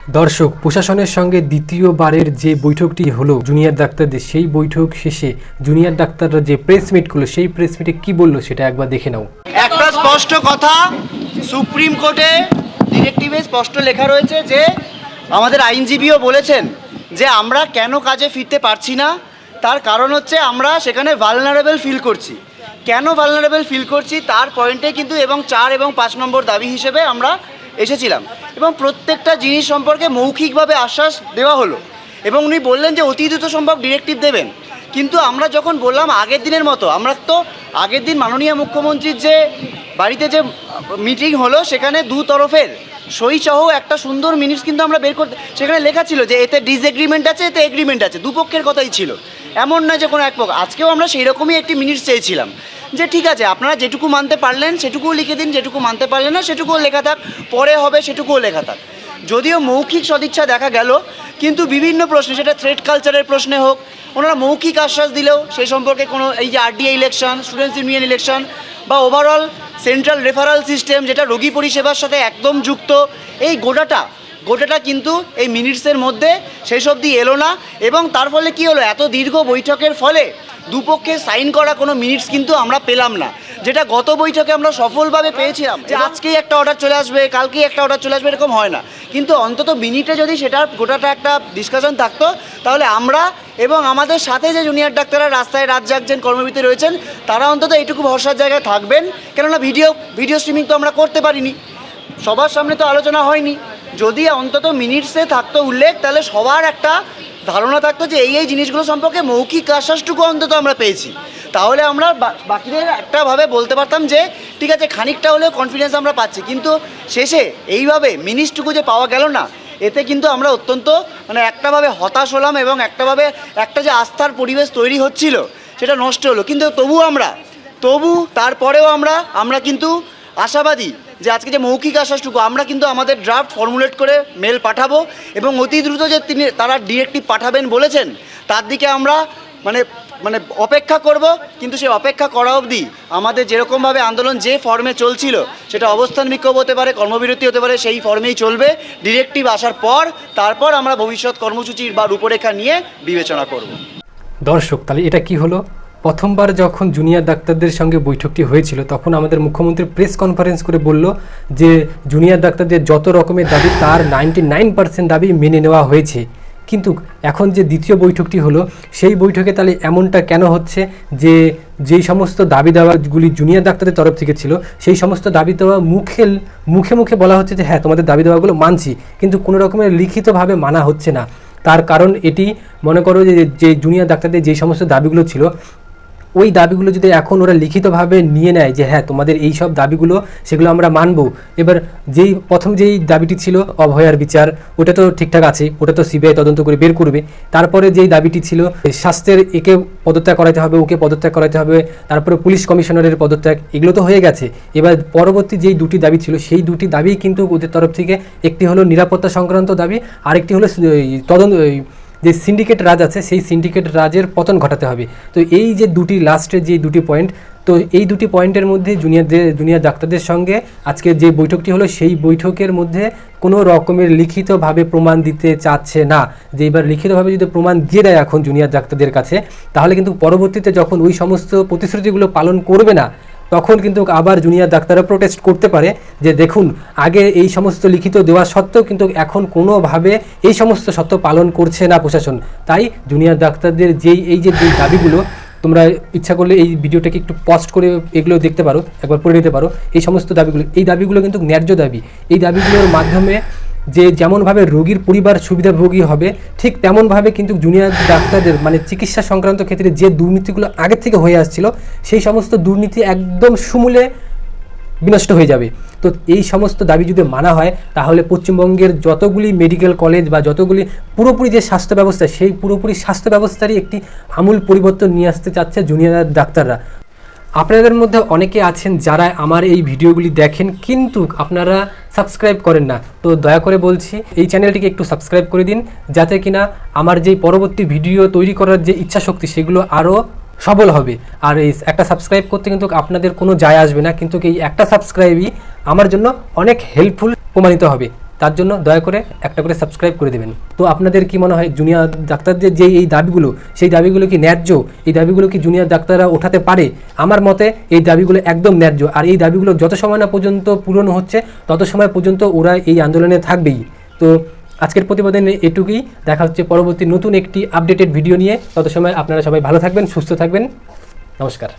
দর্শক, প্রশাসনের সঙ্গে দ্বিতীয়বারের যে বৈঠকটি হলো জুনিয়র ডাক্তারদের, সেই বৈঠক শেষে জুনিয়র ডাক্তাররা যে প্রেস মিট করল, সেই প্রেস মিটে কি বলল সেটা একবার দেখে নাও। একটা স্পষ্ট কথা, সুপ্রিম কোর্টে ডিরেক্টিভে স্পষ্ট লেখা রয়েছে যে, আমাদের আইনজীবীও বলেছেন যে আমরা কেন কাজে ফিরতে পারছি না, তার কারণ হচ্ছে আমরা সেখানে ভালনারেবল ফিল করছি। কেন ভালনারেবল ফিল করছি, তার পয়েন্টে কিন্তু এবং চার এবং পাঁচ নম্বর দাবি হিসেবে আমরা এসেছিলাম। এবং প্রত্যেকটা জিনিস সম্পর্কে মৌখিকভাবে আশ্বাস দেওয়া হলো। এবং উনি বললেন যে, অতি দ্রুত সম্ভব ডিরেক্টিভ দেবেন। কিন্তু আমরা যখন বললাম আগের দিনের মতো, আমরা তো আগের দিন মাননীয় মুখ্যমন্ত্রীর যে বাড়িতে যে মিটিং হলো, সেখানে দু তরফের সই সহ একটা সুন্দর মিনিটস কিন্তু আমরা বের করতে সেখানে লেখা ছিল যে, এতে ডিসএগ্রিমেন্ট আছে, এতে এগ্রিমেন্ট আছে। দুপক্ষের কথাই ছিল। এমন নয় যে কোনো এক পক্ষ আজকেও আমরা সেই রকমই একটি মিনিটস চেয়েছিলাম। যে ঠিক আছে, আপনারা যেটুকু মানতে পারলেন সেটুকুও লিখে দিন, যেটুকু মানতে পারলেন না সেটুকুও লেখা থাক, পরে হবে সেটুকুও লেখা থাক। যদিও মৌখিক সদিচ্ছা দেখা গেল, কিন্তু বিভিন্ন প্রশ্নে, সেটা থ্রেড কালচারের প্রশ্নে হোক, ওনারা মৌখিক আশ্বাস দিলেও সেই সম্পর্কে কোনো এই যে RDI election students union election বা ওভারঅল সেন্ট্রাল রেফারাল সিস্টেম যেটা রোগী পরিষেবার সাথে একদম যুক্ত, এই গোটাটা গোটাটা কিন্তু এই মিনিটসের মধ্যে সেই সব দিয়ে এলো না, এবং তার ফলে কি হলো, এত দীর্ঘ বৈঠকের ফলে দুপক্ষে সাইন করা কোনো মিনিটস কিন্তু আমরা পেলাম না। যেটা গত বৈঠকে আমরা সফলভাবে পেয়েছিলাম। যে আজকেই একটা অর্ডার চলে আসবে, কালকেই একটা অর্ডার চলে আসবে, এরকম হয় না। কিন্তু অন্তত মিনিটে যদি সেটার গোটাটা একটা ডিসকাশন থাকতো, তাহলে আমরা এবং আমাদের সাথে যে জুনিয়র ডাক্তাররা রাস্তায় রাত জাগছেন কর্মবিতে রয়েছেন, তারা অন্তত এইটুকু ভরসার জায়গায় থাকবেন। কেননা ভিডিও ভিডিও স্ট্রিমিং তো আমরা করতে পারিনি। সবার সামনে তো আলোচনা হয়নি। যদি অন্তত মিনিটসে থাকতো উল্লেখ, তাহলে সবার একটা ধারণা থাকতো যে এই এই জিনিসগুলো সম্পর্কে মৌখিক আশ্বাসটুকু অন্তত আমরা পেয়েছি। তাহলে আমরা বাকিদের একটাভাবে বলতে পারতাম যে, ঠিক আছে, খানিকটা হলেও কনফিডেন্স আমরা পাচ্ছি। কিন্তু শেষে এইভাবে মিনিটসটুকু যে পাওয়া গেল না, এতে কিন্তু আমরা অত্যন্ত মানে একটাভাবে হতাশ হলাম এবং একটাভাবে একটা যে আস্থার পরিবেশ তৈরি হচ্ছিল, সেটা নষ্ট হলো। কিন্তু তবু আমরা, তবু তারপরেও আমরা আমরা কিন্তু আশাবাদী যে আজকে যে মৌখিক আশ্বাসটুকু, আমরা কিন্তু আমাদের ড্রাফট ফর্মুলেট করে মেল পাঠাবো এবং অতি দ্রুত যে তিনি, তারা ডিরেক্টিভ পাঠাবেন বলেছেন, তার দিকে আমরা মানে মানে অপেক্ষা করব। কিন্তু সে অপেক্ষা করা অবধি আমাদের যেরকমভাবে আন্দোলন যে ফর্মে চলছিল, সেটা অবস্থান বিক্ষোভ হতে পারে, কর্মবিরতি হতে পারে, সেই ফর্মেই চলবে। ডিরেক্টিভ আসার পর, তারপর আমরা ভবিষ্যৎ কর্মসূচির বা রূপরেখা নিয়ে বিবেচনা করব। দর্শক, তাহলে এটা কি হলো? প্রথমবার যখন জুনিয়র ডাক্তারদের সঙ্গে বৈঠকটি হয়েছিল, তখন আমাদের মুখ্যমন্ত্রী প্রেস কনফারেন্স করে বলল যে জুনিয়র ডাক্তারদের যত রকমের দাবি, তার নাইনটি নাইন পার্সেন্ট দাবি মেনে নেওয়া হয়েছে। কিন্তু এখন যে দ্বিতীয় বৈঠকটি হলো, সেই বৈঠকে তাহলে এমনটা কেন হচ্ছে যে, যেই সমস্ত দাবি দাওয়াগুলি জুনিয়র ডাক্তারদের তরফ থেকে ছিল, সেই সমস্ত দাবি দেওয়া মুখে মুখে মুখে বলা হচ্ছে যে হ্যাঁ তোমাদের দাবি দেওয়াগুলো মানছি, কিন্তু কোনো রকমের লিখিতভাবে মানা হচ্ছে না। তার কারণ এটি মনে করো যে যে জুনিয়র ডাক্তারদের যে সমস্ত দাবিগুলো ছিল ওই দাবিগুলো যদি এখন ওরা লিখিতভাবে নিয়ে নেয় যে হ্যাঁ তোমাদের এই সব দাবিগুলো, সেগুলো আমরা মানব। এবার যেই প্রথম যেই দাবিটি ছিল অভয়ার বিচার, ওটা তো ঠিকঠাক আছে, ওটা তো সিবিআই তদন্ত করে বের করবে। তারপরে যেই দাবিটি ছিল, স্বাস্থ্যের একে পদত্যাগ করাতে হবে, ওকে পদত্যাগ করাতে হবে, তারপরে পুলিশ কমিশনারের পদত্যাগ, এগুলো তো হয়ে গেছে। এবার পরবর্তী যেই দুটি দাবি ছিল, সেই দুটি দাবি কিন্তু ওদের তরফ থেকে, একটি হলো নিরাপত্তা সংক্রান্ত দাবি, আরেকটি হলো তদন্ত যে সিন্ডিকেট রাজ আছে, সেই সিন্ডিকেট রাজের পতন ঘটাতে হবে। তো এই যে দুটি লাস্টের যে দুটি পয়েন্ট তো এই দুটি পয়েন্টের মধ্যে জুনিয়রদের জুনিয়র ডাক্তারদের সঙ্গে আজকে যে বৈঠকটি হলো, সেই বৈঠকের মধ্যে কোনো রকমের লিখিতভাবে প্রমাণ দিতে চাচ্ছে না। যে এবার লিখিতভাবে যদি প্রমাণ দিয়ে দেয় এখন জুনিয়র ডাক্তারদের কাছে, তাহলে কিন্তু পরবর্তীতে যখন ওই সমস্ত প্রতিশ্রুতিগুলো পালন করবে না তখন কিন্তু আবার জুনিয়র ডাক্তাররা প্রোটেস্ট করতে পারে যে দেখুন, আগে এই সমস্ত লিখিত দেওয়া সত্ত্বেও কিন্তু এখন কোনোভাবে এই সমস্ত সত্ত্ব পালন করছে না প্রশাসন। তাই জুনিয়র ডাক্তারদের যেই, এই যে দাবিগুলো, তোমরা ইচ্ছা করলে এই ভিডিওটাকে একটু পস্ট করে এগুলো দেখতে পারো, একবার পড়ে নিতে পারো। এই সমস্ত দাবিগুলো, এই দাবিগুলো কিন্তু ন্যায্য দাবি। এই দাবিগুলোর মাধ্যমে যে যেমনভাবে রোগীর পরিবার সুবিধাভোগী হবে, ঠিক তেমনভাবে কিন্তু জুনিয়র ডাক্তারদের মানে চিকিৎসা সংক্রান্ত ক্ষেত্রে যে দুর্নীতিগুলো আগে থেকে হয়ে আসছিল, সেই সমস্ত দুর্নীতি একদম সমূলে বিনষ্ট হয়ে যাবে। তো এই সমস্ত দাবি যদি মানা হয়, তাহলে পশ্চিমবঙ্গের যতগুলি মেডিকেল কলেজ বা যতগুলি পুরোপুরি যে স্বাস্থ্য ব্যবস্থা, সেই পুরোপুরি স্বাস্থ্য ব্যবস্থারই একটি আমূল পরিবর্তন নিয়ে আসতে চাচ্ছে জুনিয়র ডাক্তাররা। আপনাদের মধ্যে অনেকে আছেন যারা আমার এই ভিডিওগুলি দেখেন, কিন্তু আপনারা সাবস্ক্রাইব করেন না। তো দয়া করে বলছি, এই চ্যানেলটিকে একটু সাবস্ক্রাইব করে দিন, যাতে কিনা আমার যেই পরবর্তী ভিডিও তৈরি করার যে ইচ্ছা শক্তি, সেগুলো আরও সবল হবে। আর এই একটা সাবস্ক্রাইব করতে কিন্তু আপনাদের কোনো যায় আসবে না, কিন্তু এই একটা সাবস্ক্রাইবই আমার জন্য অনেক হেল্পফুল প্রমাণিত হবে। তার জন্য দয়া করে একটা করে সাবস্ক্রাইব করে দেবেন। তো আপনাদের কি মনে হয় জুনিয়র ডাক্তারদের যে এই দাবিগুলো, সেই দাবিগুলো কি ন্যায্য? এই দাবিগুলো কি জুনিয়র ডাক্তাররা ওঠাতে পারে? আমার মতে এই দাবিগুলো একদম ন্যায্য। আর এই দাবিগুলো যত সময় না পর্যন্ত পূরণ হচ্ছে, তত সময় পর্যন্ত ওরা এই আন্দোলনে থাকবেই। তো আজকের প্রতিবেদনে এটুকুই। দেখা হচ্ছে পরবর্তী নতুন একটি আপডেটেড ভিডিও নিয়ে। তত সময় আপনারা সবাই ভালো থাকবেন, সুস্থ থাকবেন। নমস্কার।